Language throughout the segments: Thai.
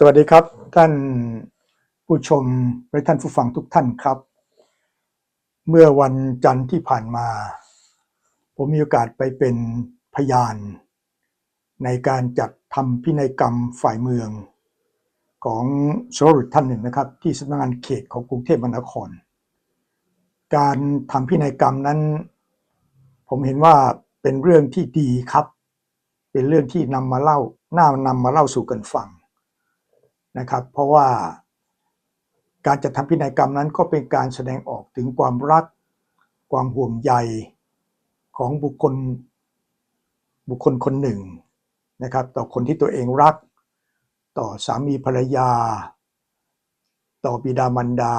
สวัสดีครับ ท่านผู้ชมและท่านผู้ฟังทุกท่านครับ เมื่อวันจันทร์ที่ผ่านมา ผมมีโอกาสไปเป็นพยาน ในการจัดทำพินัยกรรมฝ่ายเมือง ของสรุท่านหนึ่งนะครับ ที่สำนักงานเขตของกรุงเทพมหานคร การทำพินัยกรรมนั้น ผมเห็นว่าเป็นเรื่องที่ดีครับ เป็นเรื่องที่นำมาเล่าน่านำมาเล่าสู่กันฟัง นะครับ เพราะว่าการจัดทำพินัยกรรมนั้นก็เป็นการแสดงออกถึงความรัก ความห่วงใยของบุคคลบุคคลคนหนึ่งนะครับ ต่อคนที่ตัวเองรัก ต่อสามีภรรยา ต่อบิดามารดา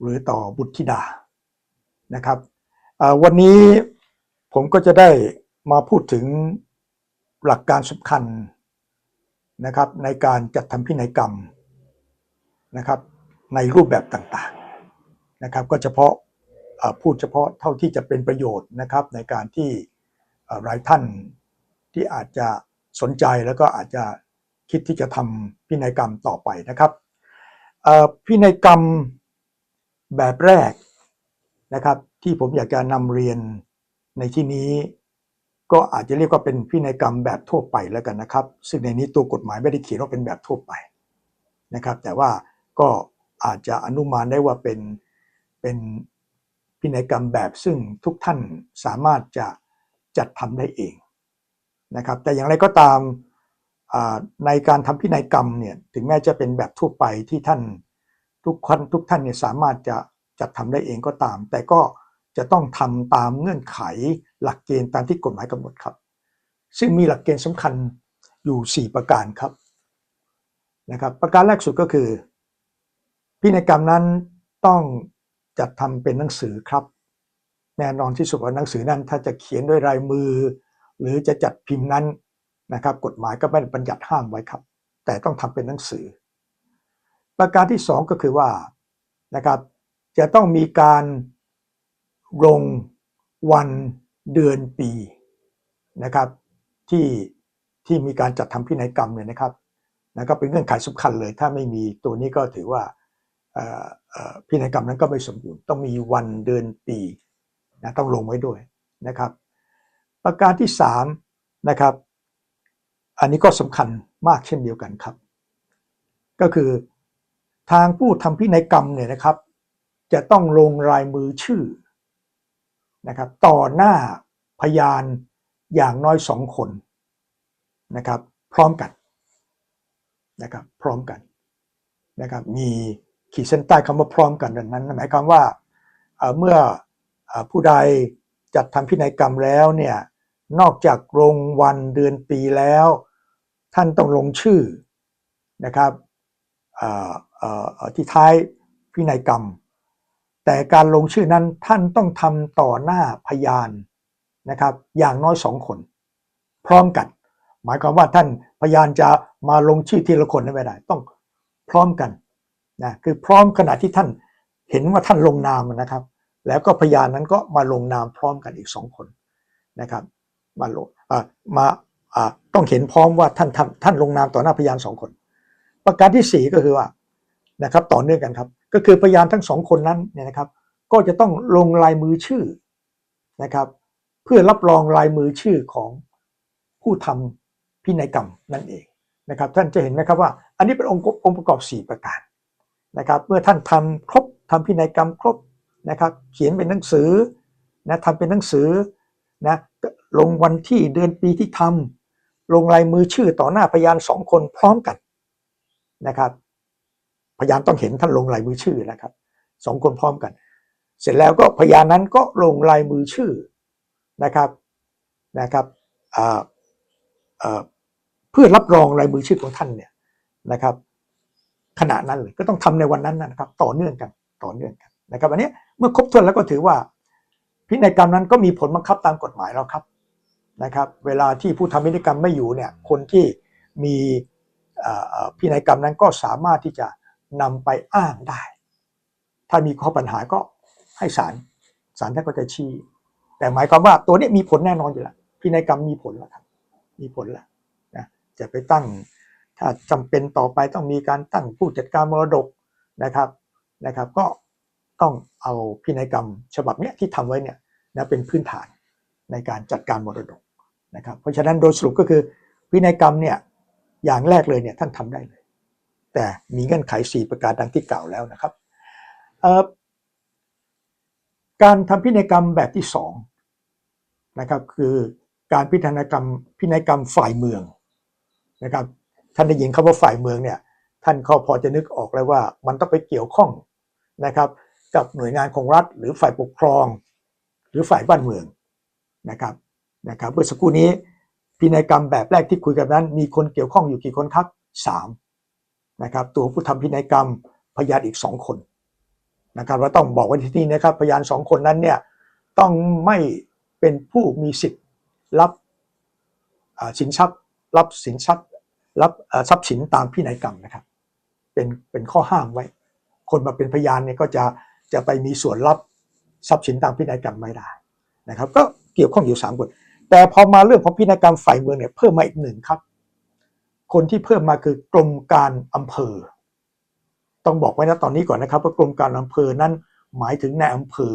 หรือต่อบุตรธิดานะครับวันนี้ผมก็จะได้มาพูดถึงหลักการสำคัญ นะครับในการจัดทำพินัยกรรมนะครับในรูปแบบต่างๆนะครับก็เฉพาะพูดเฉพาะเท่าที่จะเป็นประโยชน์นะครับในการที่หลายท่านที่อาจจะสนใจแล้วก็อาจจะคิดที่จะทำพินัยกรรมต่อไปนะครับพินัยกรรมแบบแรกนะครับที่ผมอยากจะนำเรียนในที่นี้ ก็อาจจะเรียกว่าเป็นพินัยกรรมแบบทั่วไปแล้วกันนะครับ ซึ่งในนี้ตัวกฎหมายไม่ได้เขียนว่าเป็นแบบทั่วไปนะครับ แต่ว่าก็อาจจะอนุมานได้ว่าเป็นเป็นพินัยกรรมแบบซึ่งทุกท่านสามารถจะจัดทำได้เองนะครับ แต่อย่างไรก็ตามในการทำพินัยกรรมเนี่ยถึงแม้จะเป็นแบบทั่วไปที่ท่านทุกคนทุกท่านเนี่ยสามารถจะจัดทำได้เองก็ตาม แต่ก็ จะต้องทำตามเงื่อนไขหลักเกณฑ์ตามที่กฎหมายกำหนดครับ ซึ่งมีหลักเกณฑ์สำคัญอยู่ 4 ประการครับนะครับ ประการแรกสุดก็คือ พินัยกรรมนั้นต้องจัดทำเป็นหนังสือครับ แน่นอนที่สุดว่าหนังสือนั้น ถ้าจะเขียนด้วยลายมือ หรือจะจัดพิมพ์นั้นนะครับ กฎหมายก็ไม่ได้บัญญัติห้ามไว้ครับ แต่ต้องทำเป็นหนังสือ ประการที่สองก็คือว่านะครับจะต้องมีการ ลงวันเดือนปีนะครับที่ที่มีการจัดทำพินัยกรรมเนี่ยนะครับนะก็เป็นเงื่อนไขสำคัญเลย ถ้าไม่มีตัวนี้ก็ถือว่าพินัยกรรมนั้นก็ไม่สมบูรณ์ต้องมีวันเดือนปีนะต้องลงไว้ด้วยนะครับ ประการที่สามนะครับ อันนี้ก็สำคัญมากเช่นเดียวกันครับ ก็คือทางผู้ทำพินัยกรรมเนี่ยนะครับ จะต้องลงลายมือชื่อ นะครับต่อหน้าพยานอย่างน้อยสองคนนะครับพร้อมกันนะครับพร้อมกันนะครับมีขีดเส้นใต้คำว่าพร้อมกันดังนั้นหมายความว่าเมื่ออผู้ใดจัดทำพินัยกรรมแล้วเนี่ยนอกจากลงวันเดือนปีแล้ว ท่านต้องลงชื่อนะครับที่ท้ายพินัยกรรม แต่การลงชื่อนั้นท่านต้องทำต่อหน้าพยานนะครับ อย่างน้อยสองคน พร้อมกัน หมายความว่าท่านพยานจะมาลงชื่อทีละคนไม่ได้ ต้องพร้อมกันนะคือพร้อมขณะที่ท่านเห็นว่าท่านลงนามนะครับ แล้วก็พยานนั้นก็มาลงนามพร้อมกันอีกสองคนนะครับ มาลงมาต้องเห็นพร้อมว่าท่านทำท่านลงนามต่อหน้าพยานสองคน ประการที่สี่ก็คือว่านะครับ ต่อเนื่องกันครับ ก็คือพยานทั้งสองคนนั้นเนี่ยนะครับ ก็จะต้องลงลายมือชื่อนะครับ เพื่อรับรองลายมือชื่อของผู้ทำพินัยกรรมนั่นเองนะครับ ท่านจะเห็นไหมครับว่า อันนี้เป็นองค์องค์ประกอบ 4 ประการนะครับ เมื่อท่านทำครบทำพินัยกรรมครบนะครับ เขียนเป็นหนังสือนะทำเป็นหนังสือนะลงวันที่เดือนปีที่ทำลงลายมือชื่อต่อหน้าพยานสองคนพร้อมกันนะครับ พยานต้องเห็นท่านลงลายมือชื่อนะครับสองคนพร้อมกัน เสร็จแล้วก็พยานนั้นก็ลงลายมือชื่อนะครับนะครับเพื่อรับรองลายมือชื่อของท่านเนี่ยนะครับ ขณะนั้นเลยก็ต้องทำในวันนั้นนะครับ ต่อเนื่องกันต่อเนื่องกันนะครับอันนี้เมื่อครบถ้วนแล้วก็ถือว่า พินัยกรรมนั้นก็มีผลบังคับตามกฎหมายแล้วครับนะครับ เวลาที่ผู้ทำพินัยกรรมไม่อยู่เนี่ยคนที่มีพินัยกรรมนั้นก็สามารถที่จะ นำไปอ้างได้ ถ้ามีข้อปัญหาก็ให้ศาลศาลท่านก็จะชี้ แต่หมายความว่าตัวนี้มีผลแน่นอนอยู่แล้วพินัยกรรมมีผลแล้วครับ มีผลแล้วนะจะไปตั้ง ถ้าจำเป็นต่อไปต้องมีการตั้งผู้จัดการมรดกนะครับนะครับ ก็ต้องเอาพินัยกรรมฉบับนี้ที่ทำไว้เนี่ยนะเป็นพื้นฐานในการจัดการมรดกนะครับ เพราะฉะนั้นโดยสรุปก็คือพินัยกรรมเนี่ยอย่างแรกเลยเนี่ยท่านทำได้เลย แต่มีเงื่อนไข 4 ประการดังที่กล่าวแล้วนะครับ การทำพินัยกรรมแบบที่2นะครับคือการพินัยกรรมพินัยกรรมฝ่ายเมืองนะครับท่านได้ยินคำว่าฝ่ายเมืองเนี่ยท่านก็พอจะนึกออกแล้วว่ามันต้องไปเกี่ยวข้องนะครับกับหน่วยงานของรัฐ หรือฝ่ายปกครอง หรือฝ่ายบ้านเมืองนะครับนะครับเมื่อสักครู่นี้พินัยกรรมแบบแรกที่คุยกันนั้น มีคนเกี่ยวข้องอยู่กี่คนครับสาม นะครับตัวผู้ทำพินัยกรรมพยานอีกสองคนนะครับเราต้องบอกไว้ที่นี่นะครับพยานสองคนนั้นเนี่ยต้องไม่เป็นผู้มีสิทธิ์รับสินทรัพย์รับสินทรัพย์รับทรัพย์สินตามพินัยกรรมนะครับ เป็นเป็นข้อห้ามไว้ คนมาเป็นพยานเนี่ยก็จะจะไปมีส่วนรับทรัพย์สินตามพินัยกรรมไม่ได้นะครับ ก็เกี่ยวข้องอยู่สามคนแต่พอมาเรื่องของพินัยกรรมฝ่ายเมืองเนี่ยเพิ่มมาอีกหนึ่งครับ คนที่เพิ่มมาคือกรมการอำเภอ ต้องบอกไว้นะตอนนี้ก่อนนะครับว่ากรมการอำเภอนั้นหมายถึงในอำเภอ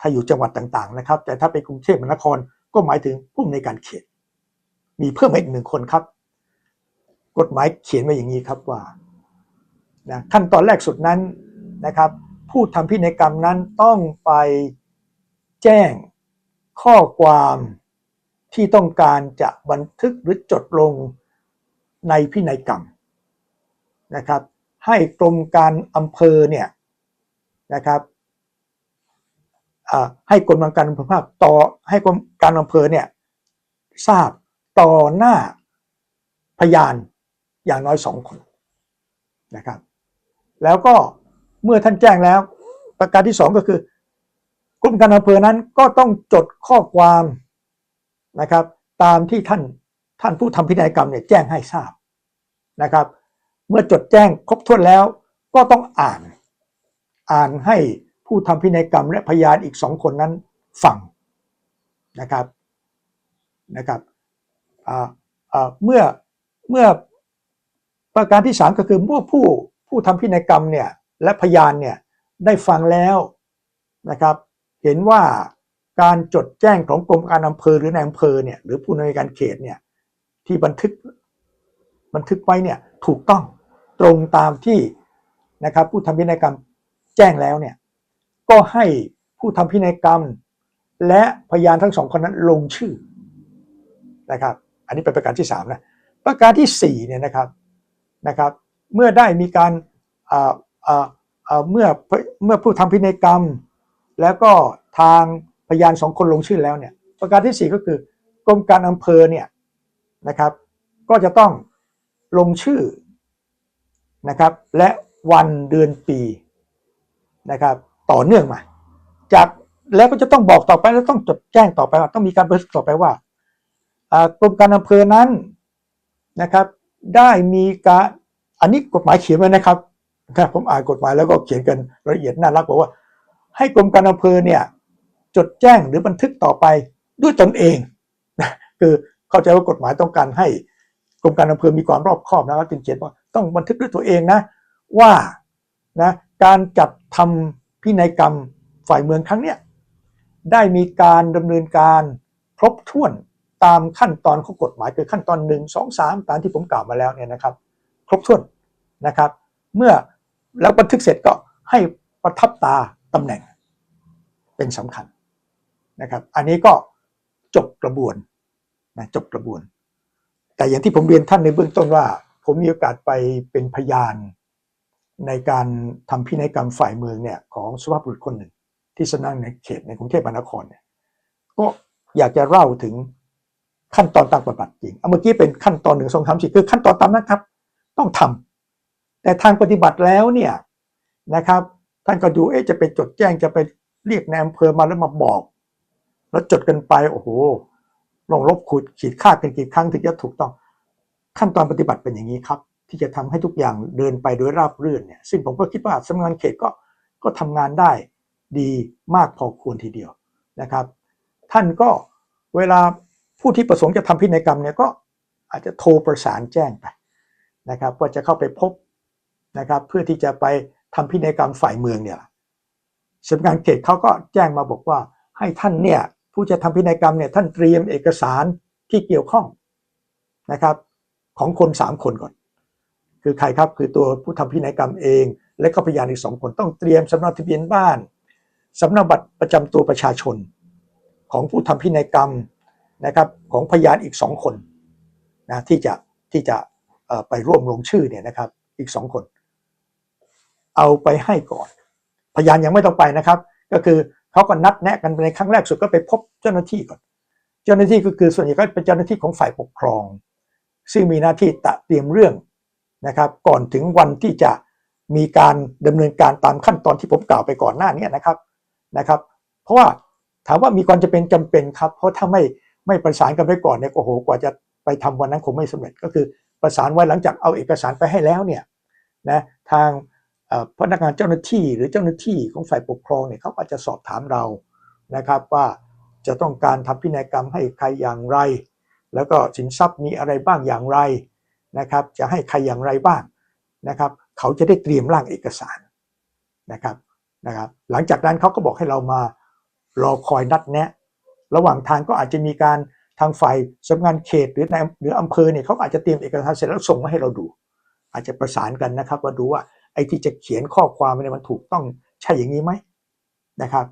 ถ้าอยู่จังหวัดต่างๆนะครับ แต่ถ้าเป็นกรุงเทพมหานครก็หมายถึงผู้ในการเขต มีเพิ่มมาอีกหนึ่งคนครับ กฎหมายเขียนไว้อย่างนี้ครับว่านะขั้นตอนแรกสุดนั้นนะครับ ผู้ทำพินัยกรรมนั้นต้องไปแจ้งข้อความที่ต้องการจะบันทึกหรือจดลง ในพินัยกรรมนะครับ ให้กรมการอำเภอเนี่ยนะครับให้กรมการอำเภอภาพต่อให้กรมการอำเภอเนี่ยทราบต่อหน้าพยานอย่างน้อยสองคนนะครับ แล้วก็เมื่อท่านแจ้งแล้วประการที่สองก็คือกรมการอำเภอนั้นก็ต้องจดข้อความนะครับ ตามที่ท่าน ท่านผู้ทำพินัยกรรมเนี่ยแจ้งให้ทราบนะครับ เมื่อจดแจ้งครบถ้วนแล้วก็ต้องอ่าน อ่านให้ผู้ทำพินัยกรรม และพยานอีกสองคนนั้นฟังนะครับนะครับเมื่อเมื่อประการที่สามก็คือเมื่อผู้ผู้ทำพินัยกรรมเนี่ยและพยานเนี่ยได้ฟังแล้วนะครับ เห็นว่าการจดแจ้งของกรมการอำเภอหรือในอำเภอเนี่ยหรือผู้ในวยการเขตเนี่ย ที่บันทึกบันทึกไว้เนี่ยถูกต้องตรงตามที่นะครับผู้ทำพินัยกรรมแจ้งแล้วเนี่ยก็ให้ผู้ทำพินัยกรรม และพยานทั้งสองคนนั้นลงชื่อนะครับ อันนี้เป็นประการที่สามนะประการที่สี่เนี่ยนะครับนะครับ เมื่อได้มีการอ่าอ่าอ่าเมื่อเมื่อผู้ทำพินัยกรรม แล้วก็ทางพยานสองคนลงชื่อแล้วเนี่ยประการที่สี่ก็คือกรมการอำเภอเนี่ย นะครับ ก็จะต้องลงชื่อนะครับ และวันเดือนปีนะครับ ต่อเนื่องมา จากแล้วก็จะต้องบอกต่อไปแล้วต้องจดแจ้งต่อไปว่าต้องมีการบันทึกต่อไปว่ากรมการอำเภอนั้นนะครับ ได้มีการอันนี้กฎหมายเขียนไว้นะครับครับผมอ่านกฎหมายแล้วก็เขียนกันละเอียดน่ารักบอกว่า ให้กรมการอำเภอเนี่ยจดแจ้งหรือบันทึกต่อไปด้วยตนเองนะคือ เข้าใจว่ากฎหมายต้องการให้กรมการอำเภอมีความรอบคอบนะครับจึงเขียนว่าต้องบันทึกด้วยตัวเองนะว่านะการจัดทำพินัยกรรมฝ่ายเมืองครั้งเนี้ยได้มีการดำเนินการครบถ้วนตามขั้นตอนของกฎหมายคือขั้นตอนหนึ่งสองสามตามที่ผมกล่าวมาแล้วเนี่ยนะครับ ครบถ้วนนะครับ เมื่อแล้วบันทึกเสร็จก็ให้ประทับตาตำแหน่งเป็นสำคัญนะครับ อันนี้ก็จบกระบวน นะจบกระบวน แต่อย่างที่ผมเรียนท่านในเบื้องต้นว่า ผมมีโอกาสไปเป็นพยานในการทำพินัยกรรมฝ่ายเมืองเนี่ยของสุภาพบุรุษคนหนึ่ง ที่สนักในเขตในกรุงเทพมหานครเนี่ยก็อยากจะเล่าถึงขั้นตอนตามปฏิบัติจริง เอาเมื่อกี้เป็นขั้นตอนหนึ่งสองสามสี่คือขั้นตอนตามนั้นครับ ต้องทำแต่ทางปฏิบัติแล้วเนี่ยนะครับท่านก็ดูเอ๊ะจะไปจดแจ้งจะไปเรียกในอำเภอมาแล้วมาบอก แล้วจดกันไปโอ้โห ลงลบขูดขีดค่ากันกี่ครั้งถึงจะถูกต้อง ขั้นตอนปฏิบัติเป็นอย่างนี้ครับ ที่จะทำให้ทุกอย่างเดินไปโดยราบรื่นเนี่ยซึ่งผมก็คิดว่าสำนักงานเขตก็ก็ทำงานได้ดีมากพอควรทีเดียวนะครับ ท่านก็เวลาผู้ที่ประสงค์จะทำพินัยกรรมเนี่ยก็อาจจะโทรประสานแจ้งไปนะครับว่าจะเข้าไปพบนะครับเพื่อที่จะไปทำพินัยกรรมฝ่ายเมืองเนี่ยสำนักงานเขตเขาก็แจ้งมาบอกว่าให้ท่านเนี่ย ผู้จะทำพินัยกรรมเนี่ยท่านเตรียมเอกสารที่เกี่ยวข้องนะครับ ของคนสามคนก่อน คือใครครับคือตัวผู้ทำพินัยกรรมเอง และก็พยานอีกสองคนต้องเตรียมสำเนาทะเบียนบ้านสำเนาบัตรประจำตัวประชาชน ของผู้ทำพินัยกรรมนะครับของพยานอีกสองคนนะที่จะที่จะไปร่วมลงชื่อเนี่ยนะครับอีกสองคน เอาไปให้ก่อน พยานยังไม่ต้องไปนะครับ ก็คือ เขาก็นัดแนะกันในครั้งแรกสุดก็ไปพบเจ้าหน้าที่ก่อน เจ้าหน้าที่ก็คือส่วนใหญ่ก็เป็นเจ้าหน้าที่ของฝ่ายปกครอง ซึ่งมีหน้าที่ตะเตรียมเรื่องนะครับ ก่อนถึงวันที่จะมีการดำเนินการตามขั้นตอนที่ผมกล่าวไปก่อนหน้านี้นะครับนะครับ เพราะว่าถามว่ามีความจะเป็นจำเป็นครับ เพราะถ้าไม่ไม่ประสานกันไว้ก่อนเนี่ยโอ้โหกว่าจะไปทำวันนั้นคงไม่สำเร็จก็คือประสานไว้หลังจากเอาเอกสารไปให้แล้วเนี่ยนะทาง พนักงานเจ้าหน้าที่หรือเจ้าหน้าที่ของฝ่ายปกครองเนี่ยเขาก็จจะสอบถามเรานะครับว่าจะต้องการทำพินัยกรรมให้ใครอย่างไร แล้วก็สินทรัพย์มีอะไรบ้างอย่างไรนะครับ จะให้ใครอย่างไรบ้างนะครับ เขาจะได้เตรียมร่างเอกสารนะครับนะครับ หลังจากนั้นเขาก็บอกให้เรามารอคอยนัดแนะ ระหว่างทางก็อาจจะมีการทางฝ่ายสำนักงานเขตหรือในหรืออำเภอเนี่ยเขาอาจจะเตรียมเอกสารเสร็จแล้วส่งมาให้เราดู อาจจะประสานกันนะครับว่าดูว่า ไอ้ที่จะเขียนข้อความเนี่ยมันถูกต้องใช่อย่างนี้ไหมนะครับ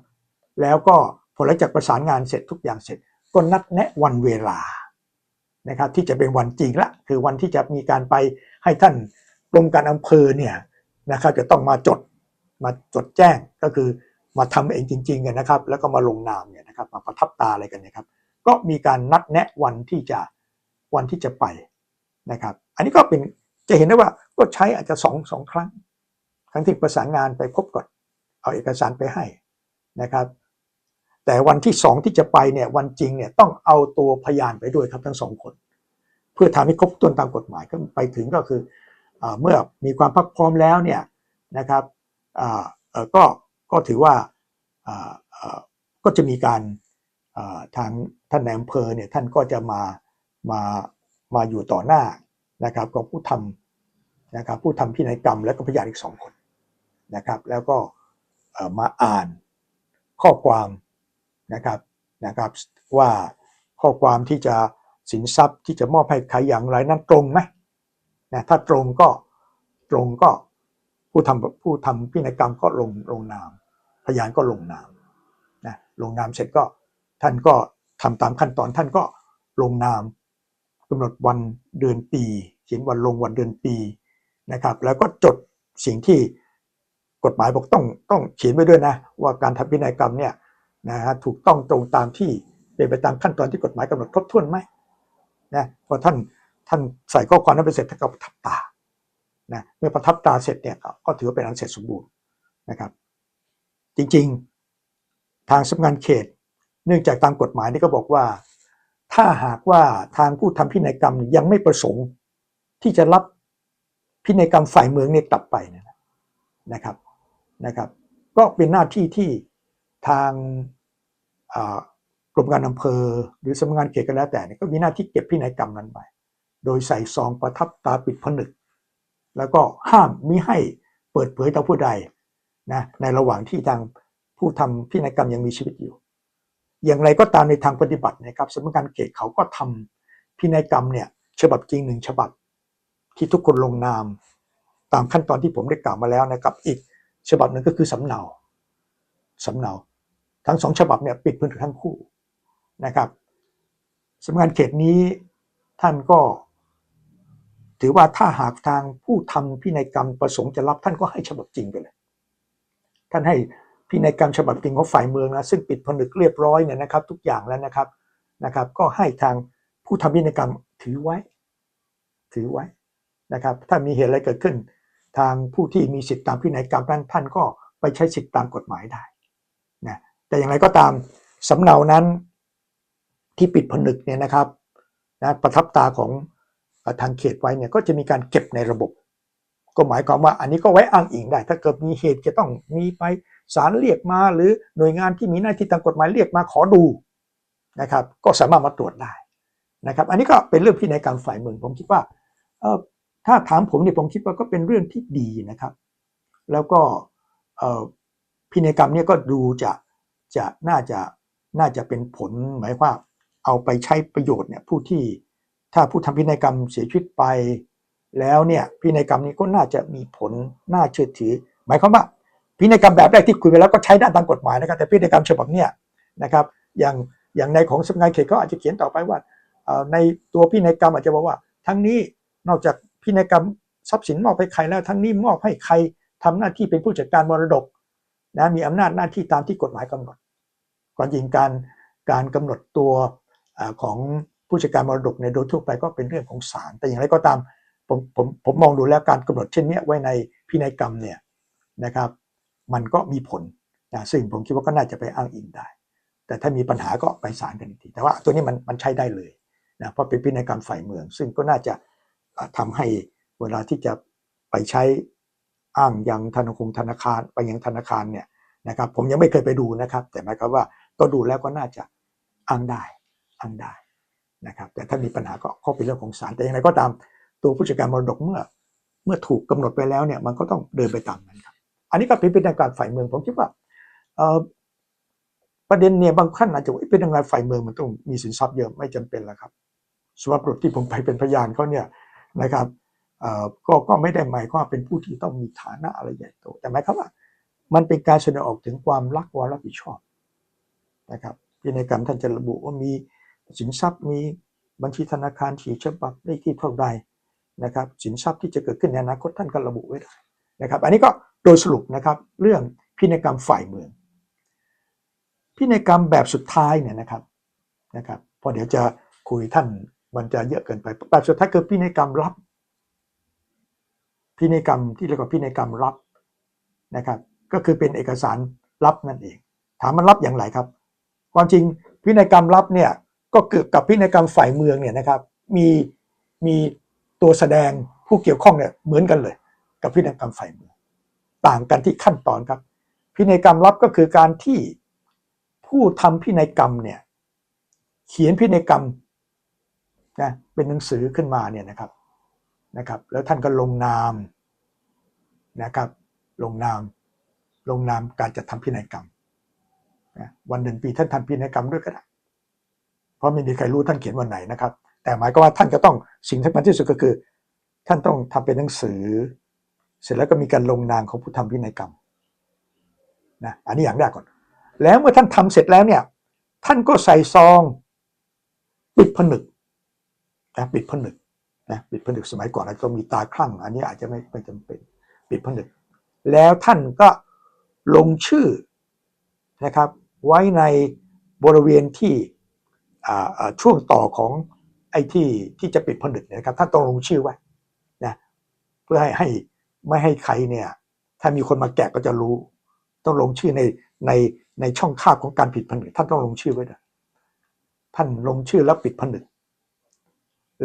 แล้วก็พอหลังจากประสานงานเสร็จทุกอย่างเสร็จ ก็นัดแนะวันเวลานะครับที่จะเป็นวันจริงละคือวันที่จะมีการไปให้ท่านกรมการอำเภอเนี่ยนะครับจะต้องมาจดมาจดแจ้งก็คือมาทำเองจริงๆกันนะครับ แล้วก็มาลงนามเนี่ยนะครับมาประทับตาอะไรกันนะครับ ก็มีการนัดแนะวันที่จะวันที่จะไปนะครับ อันนี้ก็เป็นจะเห็นได้ว่าก็ใช้อาจจะสองสองครั้ง ครั้งที่ประสานงานไปพบก่อน เอาเอกสารไปให้นะครับ แต่วันที่สองที่จะไปเนี่ยวันจริงเนี่ยต้องเอาตัวพยานไปด้วยครับทั้งสองคน เพื่อทำให้ครบถ้วนตามกฎหมายก็ไปถึงก็คือเอ่อเมื่อมีความพักพร้อมแล้วเนี่ยนะครับก็ก็ถือว่าก็จะมีการทางท่านนายอำเภอเนี่ยท่านก็จะมามามาอยู่ต่อหน้านะครับของผู้ทำนะครับผู้ทำพินัยกรรมและก็พยานอีกสองคน นะครับ แล้วก็มาอ่านข้อความนะครับนะครับว่าข้อความที่จะสินทรัพย์ที่จะมอบให้ใครอย่างไรนั้นตรงไหมนะถ้าตรงก็ตรงก็ผู้ทำผู้ทำพินัยกรรมก็ลงลงนาม พยานก็ลงนามนะลงนามเสร็จก็ท่านก็ทำตามขั้นตอนท่านก็ลงนามกำหนดวันเดือนปี เขียนวันลงวันเดือนปีนะครับ แล้วก็จดสิ่งที่ กฎหมายบอกต้องต้องเขียนไว้ด้วยนะ ว่าการทำพินัยกรรมเนี่ยนะฮะถูกต้องตรงตามที่เป็นไปตามขั้นตอนที่กฎหมายกำหนดครบถ้วนไหมนะพอท่านท่านใส่ข้อความนั้นไปเสร็จท่านก็ประทับตานะเมื่อประทับตาเสร็จเนี่ยก็ถือว่าเป็นอันเสร็จสมบูรณ์นะครับ จริงๆทางสำนักงานเขต เนื่องจากตามกฎหมายนี่ก็บอกว่า ถ้าหากว่าทางผู้ทำพินัยกรรมยังไม่ประสงค์ ที่จะรับพินัยกรรมฝ่ายเมืองเนี่ยกลับไปนะครับ นะครับก็เป็นหน้าที่ที่ทางกรมการอำเภอ หรือสำนักงานเขตก็แล้วแต่ก็มีหน้าที่เก็บพินัยกรรมนั้นไป โดยใส่ซองประทับตาปิดผนึก แล้วก็ห้ามมิให้เปิดเผยต่อผู้ใดนะในระหว่างที่ทางผู้ทำพินัยกรรมยังมีชีวิตอยู่ อย่างไรก็ตามในทางปฏิบัตินะครับสำนักงานเขตเขาก็ทำพินัยกรรมเนี่ยฉบับจริงหนึ่งฉบับ ที่ทุกคนลงนาม ตามขั้นตอนที่ผมได้กล่าวมาแล้วนะครับอีก ฉบับหนึ่งก็คือสำเนาสำเนาทั้งสองฉบับเนี่ยปิดพื้นทั้งคู่นะครับสำนักงานเขตนี้ท่านก็ ถือว่าถ้าหากทางผู้ทำพินัยกรรมประสงค์จะรับท่านก็ให้ฉบับจริงไปเลย ท่านให้พินัยกรรมฉบับจริงของฝ่ายเมืองนะซึ่งปิดผนึกเรียบร้อยเนี่ยนะครับ ทุกอย่างแล้วนะครับนะครับ ก็ให้ทางผู้ทำพินัยกรรมถือไว้ ถือไว้นะครับ ถ้ามีเหตุอะไรเกิดขึ้น ทางผู้ที่มีสิทธิตามพินัยกรรมนั้นท่านก็ไปใช้สิทธิตามกฎหมายได้นะแต่อย่างไรก็ตามสำเนานั้นที่ปิดผนึกเนี่ยนะครับนะประทับตาของทางเขตไว้เนี่ยก็จะมีการเก็บในระบบ ก็หมายความว่าอันนี้ก็ไว้อ้างอิงได้ ถ้าเกิดมีเหตุจะต้องมีไปศาลเรียกมาหรือหน่วยงานที่มีหน้าที่ตามกฎหมายเรียกมาขอดูนะครับ ก็สามารถมาตรวจได้นะครับ อันนี้ก็เป็นเรื่องพินัยกรรมฝ่ายเมืองผมคิดว่า ถ้าถามผมเนี่ยผมคิดว่าก็เป็นเรื่องที่ดีนะครับ แล้วก็พินัยกรรมเนี่ยก็ดูจะจะน่าจะน่าจะเป็นผลหมายว่าเอาไปใช้ประโยชน์เนี่ยผู้ที่ถ้าผู้ทำพินัยกรรมเสียชีวิตไป แล้วเนี่ยพินัยกรรมนี้ก็น่าจะมีผลน่าเชื่อถือ หมายความว่าพินัยกรรมแบบแรกที่คุยไปแล้วก็ใช้ได้ตามกฎหมายนะครับแต่พินัยกรรมฉบับเนี้ยนะครับ อย่างอย่างในของสำนักงานเขตเขาอาจจะเขียนต่อไปว่าในตัวพินัยกรรมอาจจะบอกว่า ทั้งนี้นอกจาก พินัยกรรมทรัพย์สินมอบให้ใครแล้วทั้งนี้มอบให้ใครทำหน้าที่เป็นผู้จัดการมรดกนะมีอำนาจหน้าที่ตามที่กฎหมายกำหนดก่อนจริงการการกำหนดตัวอของผู้จัดการมรดกในโดยทั่วไปก็เป็นเรื่องของศาลแต่อย่างไรก็ตามผมผมผมมองดูแล้วการกำหนดเช่นนี้ไว้ในพินัยกรรมเนี่ยนะครับมันก็มีผลนะซึ่งผมคิดว่าก็น่าจะไปอ้างอิงได้ แต่ถ้ามีปัญหาก็ไปศาลกันทีแต่ว่าตัวนี้มันมันใช้ได้เลยนะเพราะเป็นพินัยกรรมฝ่ายเมือง ซึ่งก็น่าจะ อ่าทำให้เวลาที่จะไปใช้อ้างยังธนาคารธนาคารไปยังธนาคารเนี่ยนะครับผมยังไม่เคยไปดูนะครับ แต่หมายความว่าก็ดูแล้วก็น่าจะอ้างได้อ้างได้นะครับ แต่ถ้ามีปัญหาก็ก็เป็นเรื่องของศาลแต่อย่างไรก็ตามตัวผู้จัดการมรดกเมื่อ เมื่อถูกกำหนดไปแล้วเนี่ยมันก็ต้องเดินไปตามนั้นครับ อันนี้ก็เป็นพินัยกรรฝ่ายเมืองผมคิดว่าประเด็นเนี่ยบางท่านอาจจะว่าเป็นยังไงฝ่ายเมืองมันต้องมีสินทรัพย์เยอะไม่จำเป็นแล้วครับสำหรับรถที่ผมไปเป็นพยานเขาเนี่ย นะครับก็ก็ไม่ได้หมายความว่าเป็นผู้ที่ต้องมีฐานะอะไรใหญ่โตแต่หมายความว่า มันเป็นการแสดงออกถึงความรักความรับผิดชอบนะครับพินัยกรรมท่านจะระบุว่ามีสินทรัพย์มีบัญชีธนาคารถี่ฉบับเลขที่เท่าใดนะครับ สินทรัพย์ที่จะเกิดขึ้นในอนาคตท่านก็ระบุไว้ได้นะครับ อันนี้ก็โดยสรุปนะครับเรื่องพินัยกรรมฝ่ายเมือง พินัยกรรมแบบสุดท้ายเนี่ยนะครับนะครับพอเดี๋ยวจะคุยท่าน มันจะเยอะเกินไปแบบสุดท้ายคือพินัยกรรมรับ พินัยกรรมที่เรียกว่าพินัยกรรมรับนะครับ ก็คือเป็นเอกสารรับนั่นเอง ถามมันรับอย่างไรครับ ความจริงพินัยกรรมรับเนี่ยก็เกิดกับพินัยกรรมฝ่ายเมืองเนี่ยนะครับ มีมีตัวแสดงผู้เกี่ยวข้องเนี่ยเหมือนกันเลย กับพินัยกรรมฝ่ายเมือง ต่างกันที่ขั้นตอนครับ พินัยกรรมรับก็คือการที่ผู้ทำพินัยกรรมเนี่ยเขียนพินัยกรรม นะเป็นหนังสือขึ้นมาเนี่ยนะครับนะครับแล้วท่านก็ลงนามนะครับลงนามลงนามการจัดทำพินัยกรรมนะวันเดือนปีท่านทำพินัยกรรมด้วยก็ได้เพราะไม่มีใครรู้ท่านเขียนวันไหนนะครับ แต่หมายก็ว่าท่านจะต้องสิ่งที่สำคัญที่สุดก็คือ ท่านต้องทำเป็นหนังสือ เสร็จแล้วก็มีการลงนามของผู้ทำพินัยกรรมนะอันนี้อย่างแรกก่อน แล้วเมื่อท่านทำเสร็จแล้วเนี่ยท่านก็ใส่ซองปิดผนึก นะปิดผนึกนะปิดผนึกสมัยก่อนอาจจะมีตาคลั่ง อันนี้อาจจะไม่ไม่จำเป็นปิดผนึก แล้วท่านก็ลงชื่อนะครับ ไว้ในบริเวณที่ช่วงต่อของไอ้ที่ที่จะปิดผนึกนยนะครับท่านต้องลงชื่อไว้นะเพื่อให้ให้ไม่ให้ใครเนี่ย ถ้ามีคนมาแกะก็จะรู้ ต้องลงชื่อในในในช่องคาบของการปิดผนึก ท่านต้องลงชื่อไว้ด้วยท่านลงชื่อแล้วปิดผนึก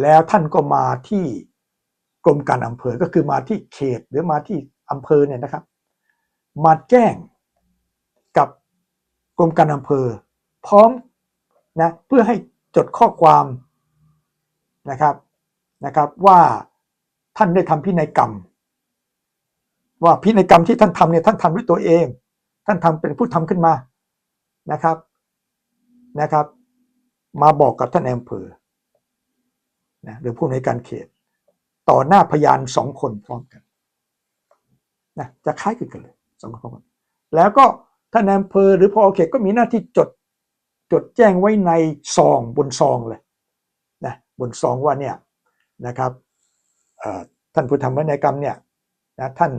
แล้วท่านก็มาที่กรมการอำเภอก็คือมาที่เขตหรือมาที่อำเภอเนี่ยนะครับ มาแจ้งกับกรมการอำเภอ พร้อมนะเพื่อให้จดข้อความนะครับนะครับว่าท่านได้ทำพินัยกรรม ว่าพินัยกรรมที่ท่านทำเนี่ยท่านทำด้วยตัวเอง ท่านทำเป็นผู้ทำขึ้นมานะครับนะครับ มาบอกกับท่านอำเภอ นะหรือผู้ในวยการเขต ต่อหน้าพยานสองคนพร้อมกันนะจะคล้ายกันกันเลยสองคนพร้อมกันแล้วก็ท่านอำเภอหรือพอเขตก็มีหน้าที่จดจดแจ้งไว้ในซองบนซองเลยนะบนซองว่าเนี่ยนะครับท่านผู้ทำพินัยกรรมเนี่ยนะท่าน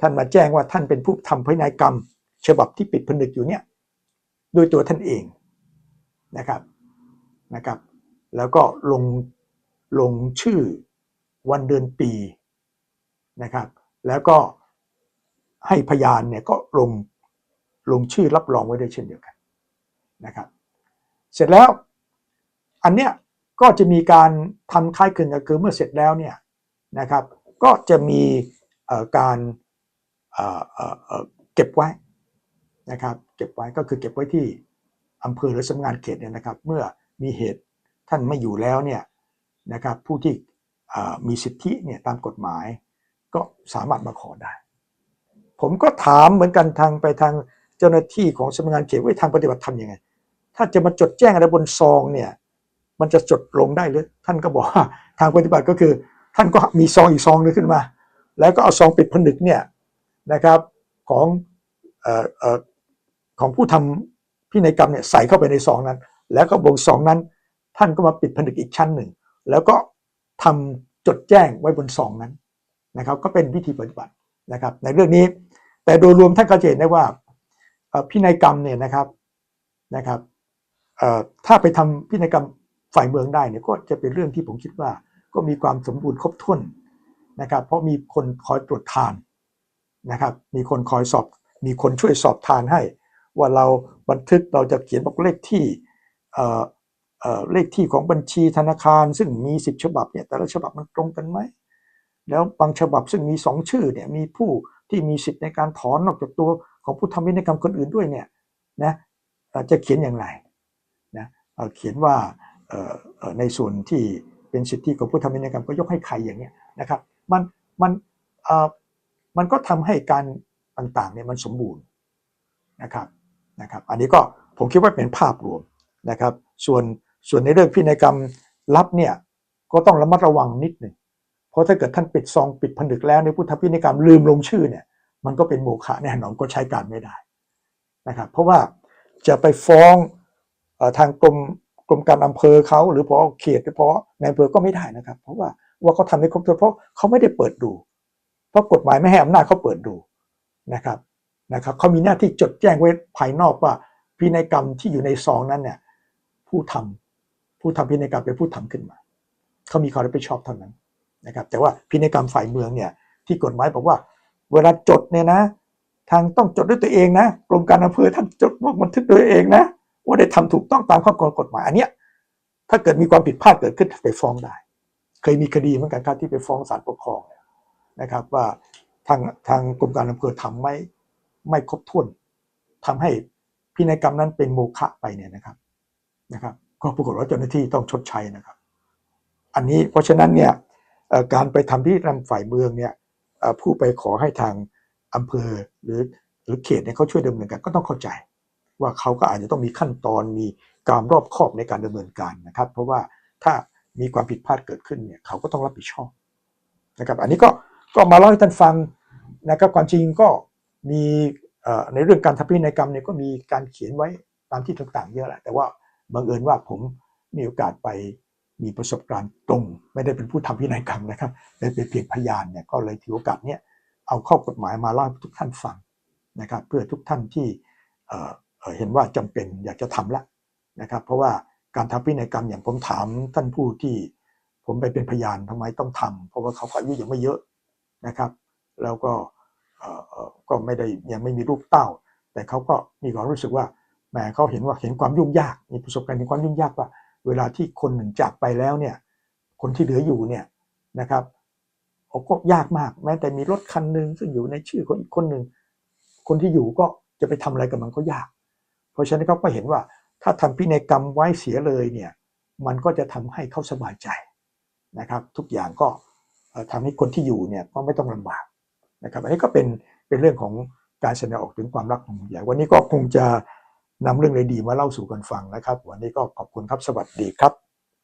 ท่านมาแจ้งว่าท่านเป็นผู้ทำพินัยกรรม ฉบับที่ปิดผนึกอยู่เนี่ยโดยตัวท่านเองนะครับนะครับ แล้วก็ลง ลงชื่อวันเดือนปีนะครับ แล้วก็ให้พยานเนี่ยก็ลงลงชื่อรับรองไว้ด้วยเช่นเดียวกันนะครับ เสร็จแล้วอันเนี้ยก็จะมีการทำคล้ายคลึงกันคือเมื่อเสร็จแล้วเนี่ยนะครับ ก็จะมีเอ่อการเอ่อเอ่อเอ่อเก็บไว้นะครับ เก็บไว้ก็คือเก็บไว้ที่อำเภอหรือสำนักงานเขตเนี่ยนะครับ เมื่อมีเหตุท่านไม่อยู่แล้วเนี่ย นะครับผู้ที่มีสิทธิเนี่ยตามกฎหมาย ก็สามารถมาขอได้ ผมก็ถามเหมือนกันทางไปทางเจ้าหน้าที่ของสำนักงานเขตว่าทางปฏิบัติทำยังไง ถ้าจะมาจดแจ้งอะไรบนซองเนี่ยมันจะจดลงได้หรือท่านก็บอกว่าทางปฏิบัติก็คือ ท่านก็มีซองอีกซองหนึงขึ้นมา แล้วก็เอาซองปิดผนึกเนี่ยนะครับของออของผู้ทำพินัยกรรมเนี่ยใส่เข้าไปในซองนั้น แล้วก็บนซองนั้น ท่านก็มาปิดผนึกอีกชั้นหนึ่ง แล้วก็ทำจดแจ้งไว้บนซองนั้นนะครับ ก็เป็นวิธีปฏิบัตินะครับ ในเรื่องนี้แต่โดยรวมท่านก็จะเห็นได้ว่าพินัยกรรมเนี่ยนะครับนะครับถ้าไปทำพินัยกรรมฝ่ายเมืองได้เนี่ยก็จะเป็นเรื่องที่ผมคิดว่า ก็มีความสมบูรณ์ครบถ้วนนะครับ เพราะมีคนคอยตรวจทานนะครับ มีคนคอยสอบ มีคนช่วยสอบทานให้ ว่าเราบันทึกเราจะเขียนบอกเลขที่ เลขที่ของบัญชีธนาคาร ซึ่งมีสิบฉบับเนี่ยแต่ละฉบับมันตรงกันไหม แล้วบางฉบับซึ่งมีสองชื่อเนี่ยมีผู้ที่มีสิทธิ์ในการถอนนอกจากตัวของผู้ทำพินัยกรรมคนอื่นด้วยเนี่ยนะจะเขียนอย่างไรนะเเขียนว่าในส่วนที่เป็นสิทธิของผู้ทำพินัยกรรมก็ยกให้ใครอย่างเนี้ยนะครับมันมันมันก็ทำให้การต่างๆเนี่ยมันสมบูรณ์นะครับนะครับ อันนี้ก็ผมคิดว่าเป็นภาพรวมนะครับ ส่วน ส่วนในเรื่องพินัยกรรมลับเนี่ยก็ต้องระมัดระวังนิดหนึ่งเพราะถ้าเกิดท่านปิดซองปิดผนึกแล้วในพุทธพินัยกรรมลืมลงชื่อเนี่ยมันก็เป็นโมฆะแน่นอนก็ใช้การไม่ได้นะครับเพราะว่าจะไปฟ้องอทางกรมกรมการอำเภอเขาหรือพอเขตหรือพอในอำเภอก็ไม่ได้นะครับ เพราะว่าว่าเขาทำไม่ครบถ้วนเพราะเขาไม่ได้เปิดดู เพราะกฎหมายไม่ให้อำนาจเขาเปิดดูนะครับนะครับเขามีหน้าที่จดแจ้งไว้ภายนอกว่าพินัยกรรมที่อยู่ในซองนั้นเนี่ยผู้ทำ ผู้ทำพินัยกรรมเป็นผู้ทำขึ้นมา เขามีความรับผิดชอบเท่านั้นนะครับ แต่ว่าพินัยกรรมฝ่ายเมืองเนี่ยที่กฎหมายบอกว่า เวลาจดเนี่ยนะ ทางต้องจดด้วยตัวเองนะกรมการอำเภอท่านจดว่าบันทึกด้วยตัวเองนะ ว่าได้ทำถูกต้องตามข้อกฎกฎหมายอันเนี้ยถ้าเกิดมีความผิดพลาดเกิดขึ้นไปฟ้องได้ เคยมีคดีเหมือนกันครับที่ไปฟ้องศาลปกครองนะครับ ว่าทางทางกรมการอำเภอทำไม่ไม่ครบถ้วนทำให้พินัยกรรมนั้นเป็นโมฆะไปเนี่ยนะครับนะครับ ก็ปรากฏว่าเจ้าหน้าที่ต้องชดใช้นะครับ อันนี้เพราะฉะนั้นเนี่ยการไปทำพิธีกรรมฝ่ายเมืองเนี่ยผู้ไปขอให้ทางอำเภอหรือหรือเขตเนี่ยเขาช่วยดำเนินการก็ต้องเข้าใจ ว่าเขาก็อาจจะต้องมีขั้นตอนมีการรอบคอบในการดำเนินการนะครับ เพราะว่าถ้ามีความผิดพลาดเกิดขึ้นเนี่ยเขาก็ต้องรับผิดชอบนะครับ อันนี้ก็ก็มาเล่าให้ท่านฟังนะครับความจริงก็มีในเรื่องการทำพินัยกรรมเนี่ยก็มีการเขียนไว้ตามที่ต่างๆ เยอะแหละแต่ว่า บังเอิญว่าผมมีโอกาสไปมีประสบการณ์ตรง ไม่ได้เป็นผู้ทำพินัยกรรมนะครับได้เป็นเพียงพยานเนี่ยก็เลยถือโอกาสเนี่ยเอาข้อกฎหมายมาเล่าให้ทุกท่านฟังนะครับ เพื่อทุกท่านที่เเเห็นว่าจำเป็นอยากจะทำละนะครับ เพราะว่าการทำพินัยกรรมอย่างผมถามท่านผู้ที่ผมไปเป็นพยานทำไมต้องทำเพราะว่าเขาอายุยังไม่เยอะนะครับ แล้วก็ก็ไม่ได้ยังไม่มีลูกเต้า แต่เขาก็มีความรู้สึกว่า แหมเขาเห็นว่าเห็นความยุ่งยากมีประสบการณ์เห็นความยุ่งยากว่า เวลาที่คนหนึ่งจากไปแล้วเนี่ยคนที่เหลืออยู่เนี่ยนะครับก็ยากมากแม้แต่มีรถคันหนึ่งซึ่งอยู่ในชื่อของอีกคนหนึ่งคนที่อยู่ก็จะไปทำอะไรกับมันก็ยาก เพราะฉะนั้นเขาก็เห็นว่าถ้าทำพินัยกรรมไว้เสียเลยเนี่ยมันก็จะทำให้เขาสบายใจนะครับ ทุกอย่างก็เอ่อทำให้คนที่อยู่เนี่ยก็ไม่ต้องลำบากนะครับ อันนี้ก็เป็นเป็นเรื่องของการแสดงออกถึงความรักของผู้ใหญ่วันนี้ก็คงจะ นำเรื่องดีๆมาเล่าสู่กันฟังนะครับ วันนี้ก็ขอบคุณครับสวัสดีครับ